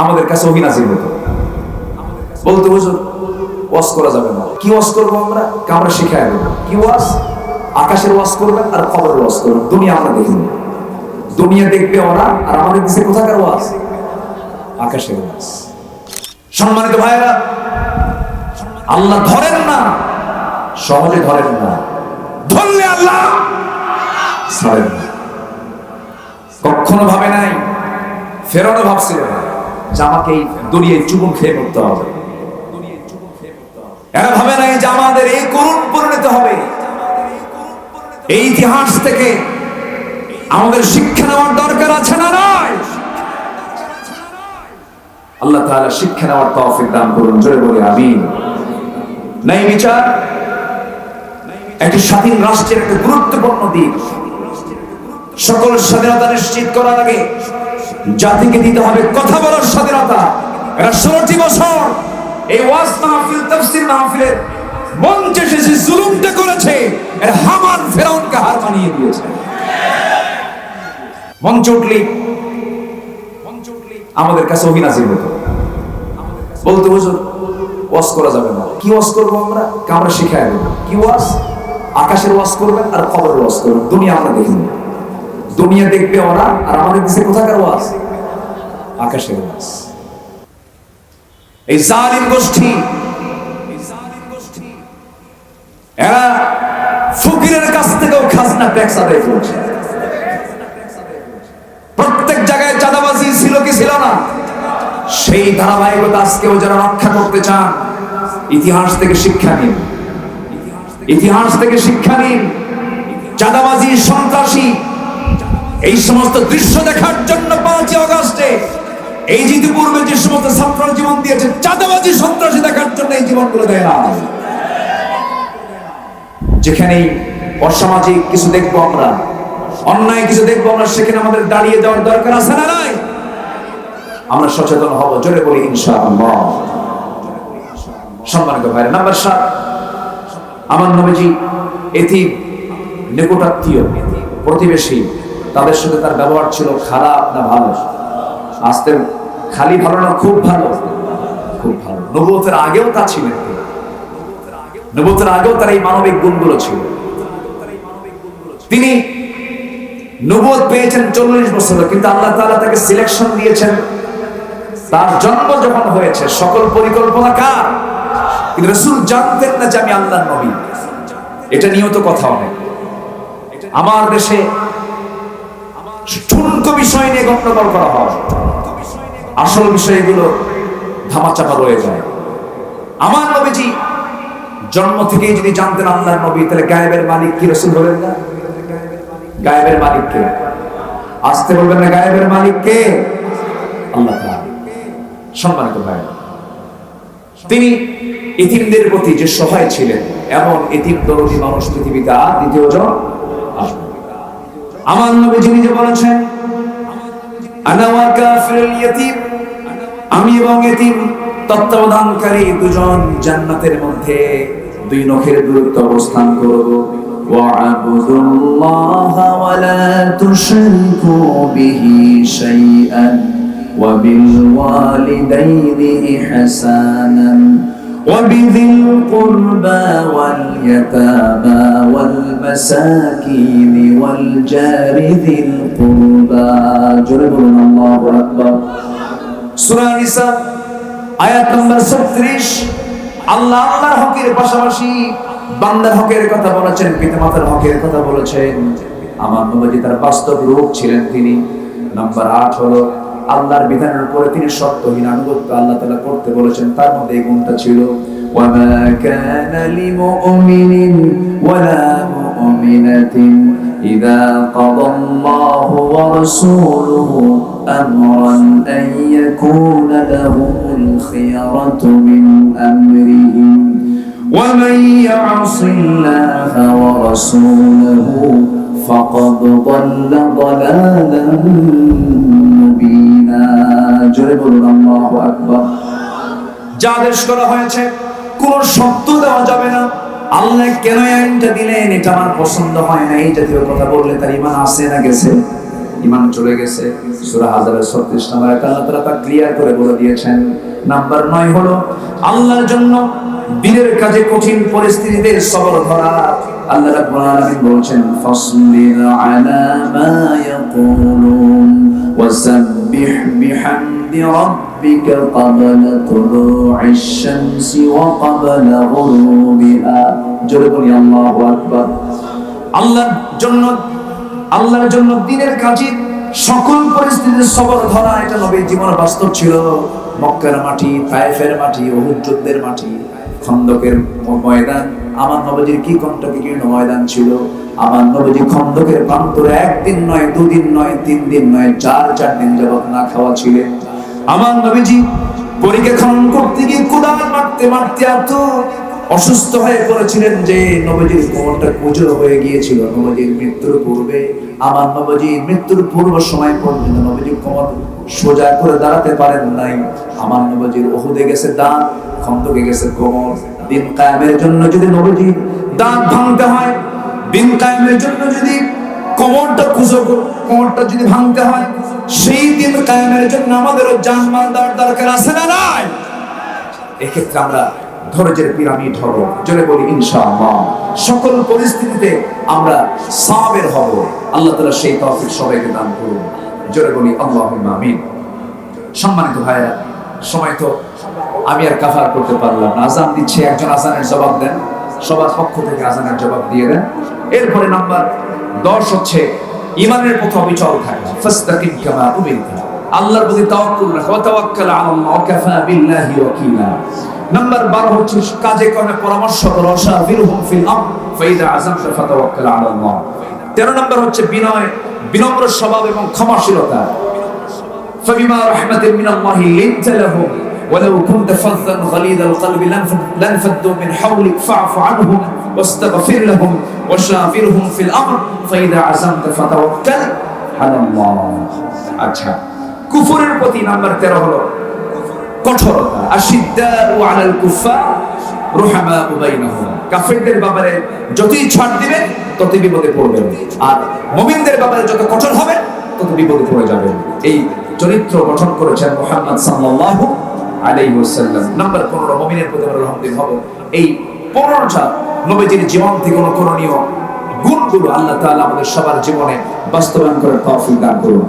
আমাদের কাছে অভিনাজির হতো বলতে হুজুর, ওয়াজ করা যাবে না। কি ওয়াজ করব আমরা? কে আমরা শিখাই দেবো। কি ওয়াজ? আকাশের ওয়াজ করবেন আর খবরের ওয়াজ করবেন। দুনিয়া আমরা দেখি। দুনিয়া দেখবে ওরা আর আমাদের দিচ্ছে কোথাকার ওয়াজ? আকাশের ওয়াজ। সম্মানিত ভাইরা আল্লাহ ধরেন না, সহজে ধরেন না। ধরলে আল্লাহ ছাড়েন না। কখনো ভাবে নাই ফেরোনো ভাবছিল না যে আমাকে দুনিয়ায় চুবুন খেয়ে মরতে হবে। এরা ভাবে নাই যে আমাদের এই করুণ পরিণত হবে। এই ইতিহাস থেকে আমাদের শিক্ষা নেওয়ার দরকার আছে না নয় আল্লাহ তাআলা শিক্ষা নেওয়ার তৌফিক দান করুন, জোরে বলে, আমিন। নাই বিচার একটি স্বাধীন রাষ্ট্রের একটা গুরুত্বপূর্ণ দিক। সকল স্বাধীনতা নিশ্চিত করার আগে জাতিকে দিতে হবে কথা বলার স্বাধীনতা। এরা ষোলোটি বছর। এই ওয়াজ মাহফিল মাহফিলের মঞ্চে সে জুলুমটা করেছে। এর হামান ফেরাউনকে হার মানিয়ে দিয়েছে। মঞ্চ উঠলি আমাদের কাছে অভিনাজির হতো। বলতে হুজুর করা যাবে না। কি ওয়াজ করব আমরা? কে আমরা শিখাই কি ওয়াজ? আকাশের ওয়াজ করবেন আর খবরের ওয়াজ করবেন। দুনিয়া আমরা দেখি না। দুনিয়া দেখবে ওরা, আর আমাদের দিচ্ছে কোথাকার ওয়াজ? আকাশের ওয়াজ। এই জালিম গোষ্ঠী, এরা ফকিরের কাছ থেকেও খাজনা ট্যাক্স আদায় করছে। প্রত্যেক জায়গায় চাঁদাবাজি ছিল কি ছিল না? সেই ধারাবাহিকতা আজকেও যারা রক্ষা করতে চান, ইতিহাস থেকে শিক্ষা নিন। ইতিহাস থেকে শিক্ষা নিন। চাঁদাবাজি, সন্ত্রাসী এই সমস্ত দৃশ্য দেখার জন্য পাঁচই অগস্টে এই যে পূর্বে যে সমস্ত ছাত্র জীবন দিয়েছে, চাঁদাবাজি সন্ত্রাসী দেখার জন্য এই জীবনগুলো দেয় না। যেখানেই অসামাজিক কিছু দেখব আমরা, অন্যায় কিছু দেখব আমরা, সেখানে আমাদের দাঁড়িয়ে যাওয়ার দরকার আছে না নাই? আমরা সচেতন হব, জোরে বলি ইনশাআল্লাহ। সম্মানিত ভাইরা, নাম্বার সাত, আমার নবীজি এটি নিকটাত্মীয়, প্রতিবেশী তাদের সাথে তার ব্যবহার ছিল খারাপ না ভালো? আসতে খালি ভালো না খুব ভালো? খুব ভালো। নবুয়তের আগেও তা ছিলেন তিনি। নবুয়তের আগেও তার এই মানবিক গুণগুলো ছিল। তিনি নবুয়ত পেয়েছেন চল্লিশ বছরে, কিন্তু আল্লাহ তাআলা তাকে সিলেকশন দিয়েছেন। তার জন্ম যখন হয়েছে, সকল পরিকল্পনা কার? কিন্তু রসুল জানতেন না যে আমি আল্লাহর নবী। এটা নিয়েও তো কথা অনেক। আমার দেশে ঠুনকো বিষয় নিয়ে গণ্ডগোল করা হয়। আসল বিষয়গুলো ধামাচাপা রয়ে যায়। আমার নবীজি জন্ম থেকেই যদি জানতেন আল্লাহর নবী, তাহলে গায়েবের মালিক কি রসুল হবেন না? গায়েবের কে? আসতে বলবেন না গায়েবের মালিক কে? আল্লাহ সম্মানিত ভাই, তিনি এতিমদের প্রতি যে সহায় ছিলেন, এমন এতিম দরদি মানুষ পৃথিবীতে দ্বিতীয় জন। আমার নবী যিনি যে বলেছেন আনা ওয়া কাফিরুল ইয়াতীম আমি এবং এতিম তত্ত্বাবধানকারী দুজন জান্নাতের মধ্যে দুই নখের দূরত্ব অবস্থান করব واعبدوا الله ولا تشركوا به شيئا وبالوالدين إحسانا وبذي القربى واليتامى والمساكين والجار ذي القربى جرب الله أكبر সূরা নিসা আয়াত নম্বর 36 আল্লাহ আল্লাহর হকের পাশাপাশি বান্দার হকের কথা বলেছেন পিতামাতার হকের কথা বলেছেন আমার নবী তার বাস্তব রূপ ছিলেন তিনি নাম্বার 8 হলো আল্লাহর বিধানের উপরে তিনি সত্যহীন আনুগত্য আল্লাহ তাআলা করতে বলেছেন তার মধ্যে এই গুণটা ছিল وما كان لمؤمن ولا مؤمنة إذا قضى الله ورسوله أمرا أن يكون لهم الخيرة من أمرهم ومن يعص الله ورسوله فقد ضل ضلالا مبينا جرب الله أكبر যা আদেশ করা হয়েছে কোন শব্দ দেওয়া যাবে না আল্লাহ কেন আইনটা দিলেন? এটা আমার পছন্দ হয় না। এই জাতীয় কথা বললে তার ইমান আসে না গেছে। ইমান চলে গেছে। সূরা হাজারের 36 নম্বর আল্লাহ তাআলা তা ক্লিয়ার করে বলে দিয়েছেন। নাম্বার নয় হলো, আল্লাহর জন্য দিনের কাজে কঠিন পরিস্থিতিতে সবর ধরা। আল্লাহ রাব্বুল আলামিন বলছেন, ফাসবির আলা মা ইয়াকুলুন ওয়াসাব্বিহ বিহামদি রাব্বিকা ক্বাবলা তুলুইশ শামসি ওয়া ক্বাবলা গুরুবিহা জোরে বলি, আল্লাহু আকবার। আল্লাহর জন্য আল্লাহর জন্য দিনের কাজে সকল পরিস্থিতির সবর ধরা, এটা নবীর জীবনে বাস্তব ছিল। মক্কার মাটি, তায়েফের মাটি যুদ্ধের মাটি, খন্দকের ময়দান। আমার নবজির কি কণ্ঠকীর্ণ ময়দান ছিল? আমার নবজি খন্দকের প্রান্তরে একদিন নয়, দুদিন নয়, তিন দিন নয়, চার চার দিন যাবত না খাওয়া ছিলেন। আমার নবীজি পরীক্ষা খনন করতে গিয়ে কুদাল মারতে মারতে এত অসুস্থ হয়ে পড়েছিলেন যে নবজির কোমরটা কুজো হয়ে গিয়েছিল। নবজির মৃত্যুর পূর্বে, আমার নবজি মৃত্যুর পূর্ব সময় পর্যন্ত নবজির কোমর সোজা করে দাঁড়াতে পারেন নাই। আমার নবজির ওহুদে গেছে দাঁত, খন্দকে গেছে কোমর। দিন কায়েমের জন্য যদি নবজি দাঁত ভাঙতে হয়, দিন কায়েমের জন্য যদি কোমরটা কুজো কোমরটা যদি ভাঙতে হয়, সেই দিন কায়েমের জন্য আমাদেরও জানমাল দেওয়ার দরকার আছে না নাই? এক্ষেত্রে আমরা ধৈর্যের পিরামিড হব, জোরে বলি ইনশাআল্লাহ। সকল পরিস্থিতিতে আমরা সাবের হব, আল্লাহ তাআলা সেই তৌফিক সবাইকে দান করুন, জোরে বলি আল্লাহুম্মা আমিন। সম্মানিত ভাইরা সময় তো আমি আর কাফার করতে পারলাম না। আজান দিচ্ছে, একজন আজানের জবাব দেন, সবার পক্ষ থেকে আজানের জবাব দিয়ে দেন। এরপরে নাম্বার দশ হচ্ছে ইমানের পথে অবিচল থাকা ফাস্তাকিম কামা উমিরতা আল্লাহর প্রতি তাওয়াক্কুল রাখা ওয়া তাওয়াক্কাল আলাল্লাহ ওয়া কাফা বিল্লাহি ওয়াকিলা নাম্বার 12 হচ্ছে কাজে কর্মে পরামর্শ করো শাফিরহুম ফিল আমর ফাইদা আযামতা ফাতাওয়াক্কাল আলাল্লাহ 13 নাম্বার হচ্ছে বিনয় বিনম্র স্বভাব এবং ক্ষমাশীলতা فبما رحمة من الله لنت لهم ولو كنت فظا غليظ القلب لانف- لانفضوا من حولك فاعف عنهم واستغفر لهم وشافرهم في الامر فاذا عزمت فتوكل على الله আচ্ছা কুফরের প্রতি নাম্বার 13 হলো কঠোরতা আশিদ্দাউ আলাল কুফার রুহামা বাইনাহুম কাফেরদের ব্যাপারে যতই ছাড় দিবেন ততই বিপদে পড়বেন আর মুমিনদের ব্যাপারে যত কঠোর হবে তত বিপদে পড়ে যাবেন এই চরিত্র গঠন করেছেন মুহাম্মদ সাল্লাল্লাহু আলাইহি ওয়াসাল্লাম নাম্বার 15 মুমিনের প্রতি আমরা রহমতের হব এই 15টা নবীজির জীবন থেকে অনুকরণীয় গুণগুলো আল্লাহ তাআলা আমাদের সবার জীবনে বাস্তবায়ন করার তৌফিক দান করুন।